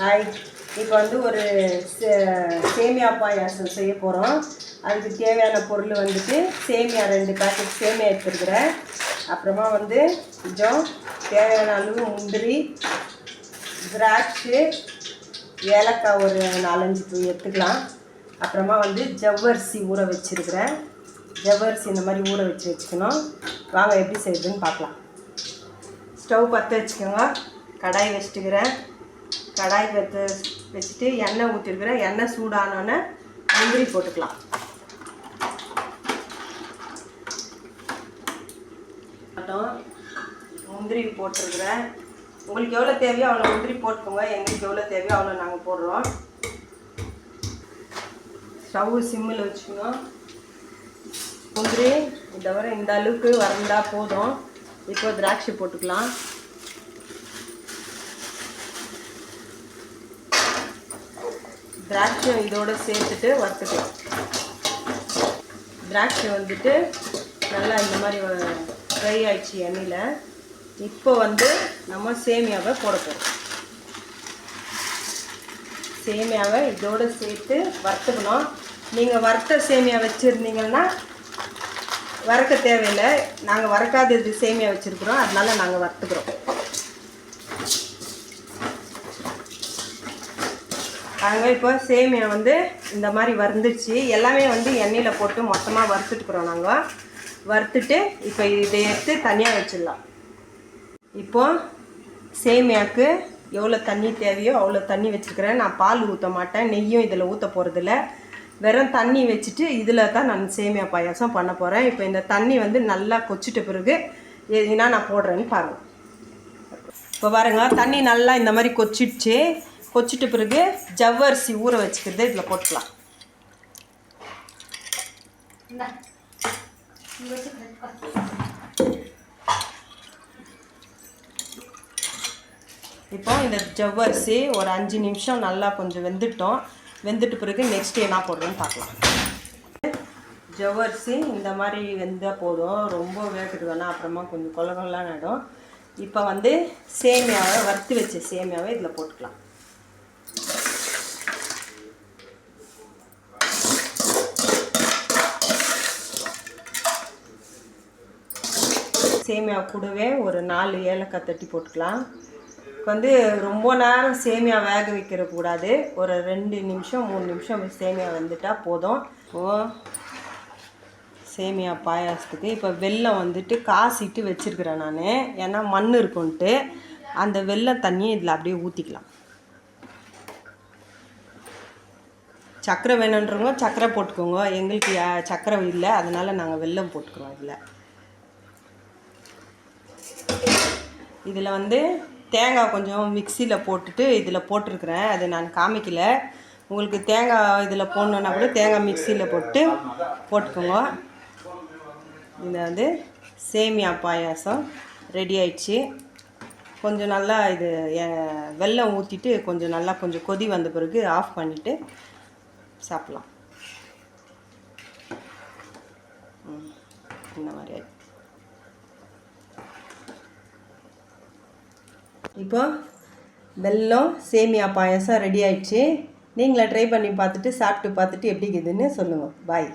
Hi இப்போ வந்து ஒரு சே- சேமியா பாயாசம் செய்ய போகிறோம் அதுக்கு தேவையான பொருள் வந்துட்டு சேமியா ரெண்டு பேக்கெட் சேமியா எடுத்துருக்குறேன். அப்புறமா வந்து கொஞ்சம் தேவையான அளவு முந்திரி திராட்சை ஏலக்காய் ஒரு நாலஞ்சு எடுத்துக்கலாம். அப்புறமா வந்து ஜவ்வரிசி ஊற வச்சுருக்கிறேன். ஜவ்வரிசி இந்த மாதிரி ஊற வச்சு வச்சுக்கணும். வாங்க எப்படி செய்யுதுன்னு பார்க்கலாம். ஸ்டவ் பற்ற வச்சுக்கோங்க. கடாய் வச்சுட்டுக்கிறேன். கடாய் பற்ற வச்சுட்டு எண்ணெய் ஊற்றிருக்கிறேன் எண்ணெய் சூடானோன்னே முந்திரி போட்டுக்கலாம். அப்புறம் முந்திரி போட்டிருக்கிறேன் உங்களுக்கு எவ்வளோ தேவையோ அவ்வளோ முந்திரி போட்டுக்கோங்க. எங்களுக்கு எவ்வளோ தேவையோ அவ்வளோ நாங்கள் போடுறோம். ஸ்டவ் சிம்மில் வச்சுக்கணும் முந்திரி இந்த வர இந்த அளவுக்கு வறந்தா போதும். இப்போ திராட்சை போட்டுக்கலாம். திராட்சை இதோட சேர்த்துட்டு வறுத்துக்கலாம். திராட்சை வந்துட்டு நல்லா இந்த மாதிரி ஃப்ரை ஆயிடுச்சு எண்ணெயில். இப்போ வந்து நம்ம சேமியாவை போட போகிறோம் சேமியாவை இதோட சேர்த்து வறுத்துக்கணும். நீங்கள் வறுத்த சேமியா வச்சுருந்தீங்கன்னா வறுக்க தேவையில்லை. நாங்கள் வறுக்காத இது சேமியா வச்சுருக்குறோம். அதனால நாங்கள் வறுத்துக்கிறோம். நாங்கள் இப்போ சேமியா வந்து இந்த மாதிரி வறுந்துச்சு எல்லாமே வந்து எண்ணெயில் போட்டு மொத்தமாக வறுத்துட்டுக்குறோம் நாங்கள் வறுத்துட்டு இப்போ இதை எடுத்து தனியாக வச்சிடலாம். இப்போ சேமியாவுக்கு எவ்வளோ தண்ணி தேவையோ அவ்வளோ தண்ணி வச்சுருக்கிறேன். நான் பால் ஊற்ற மாட்டேன். நெய்யும் இதில் ஊற்ற போகிறதில்ல வெறும் தண்ணி வச்சுட்டு இதில் தான் நான் சேமியா பாயாசம் பண்ண போகிறேன் இப்போ இந்த தண்ணி வந்து நல்லா கொச்சிட்ட பிறகு எதுனா நான் போடுறேன்னு பாருங்கள் இப்போ பாருங்கள் தண்ணி நல்லா இந்த மாதிரி கொச்சிடுச்சு. கொச்சிட்ட பிறகு ஜவ்வரிசி ஊற வச்சுக்கிறது இதில் போட்டுக்கலாம். இப்போ இந்த ஜவ்வரிசி ஒரு அஞ்சு நிமிஷம் நல்லா கொஞ்சம் வெந்துட்டோம். வெந்துட்ட பிறகு நெக்ஸ்ட் என்ன போடுறோன்னு பார்க்கலாம். ஜவ்வரிசி இந்த மாதிரி வெந்தால் போதும். ரொம்ப வேகுது வேணாம் அப்புறமா கொஞ்சம் கொல கொலாம் ஆகிடும் இப்போ வந்து சேமியாவை வறுத்து வச்ச சேமியாவை இதில் போட்டுக்கலாம். சேமியா கூடவே ஒரு நாலு ஏலக்காய் தட்டி போட்டுக்கலாம். வந்து ரொம்ப நேரம் சேமியா வேக வைக்கிற கூடாது. ஒரு ரெண்டு நிமிஷம் மூணு நிமிஷம் சேமியா வந்துட்டால் போதும். இப்போ சேமியா பாயாசத்துக்கு இப்போ வெல்லம் வந்துட்டு காசிட்டு வச்சுருக்கிறேன் நான். ஏன்னா மண் இருக்குன்ட்டு அந்த வெல்லம் தண்ணியை இதில் அப்படியே ஊற்றிக்கலாம் சக்கரை வேணுன்றவங்க சக்கரை போட்டுக்கோங்க. எங்களுக்கு சக்கரை இல்லை. அதனால் நாங்கள் வெல்லம் போட்டுக்கிறோம் இதில். இதில் வந்து தேங்காய் கொஞ்சம் மிக்சியில் போட்டுட்டு இதில் போட்டிருக்கிறேன். அது நான் காமிக்கல. உங்களுக்கு தேங்காய் இதில் போடணுன்னா கூட தேங்காய் மிக்சியில் போட்டு போட்டுக்கோங்க. இது வந்து சேமியா பாயாசம் ரெடி ஆயிடுச்சு. கொஞ்சம் நல்லா இது வெல்லம் ஊற்றிட்டு கொஞ்சம் நல்லா கொஞ்சம் கொதி வந்த பிறகு ஆஃப் பண்ணிவிட்டு சாப்பிட்லாம். ம், இந்த மாதிரி ஆயிடுச்சு. இப்போ வெல்லம் சேமியா பாயாசம் ரெடி ஆயிடுச்சு. நீங்களே ட்ரை பண்ணி பார்த்துட்டு சாப்பிட்டு பார்த்துட்டு எப்படி இருக்குதுன்னு சொல்லுங்கள் பாய்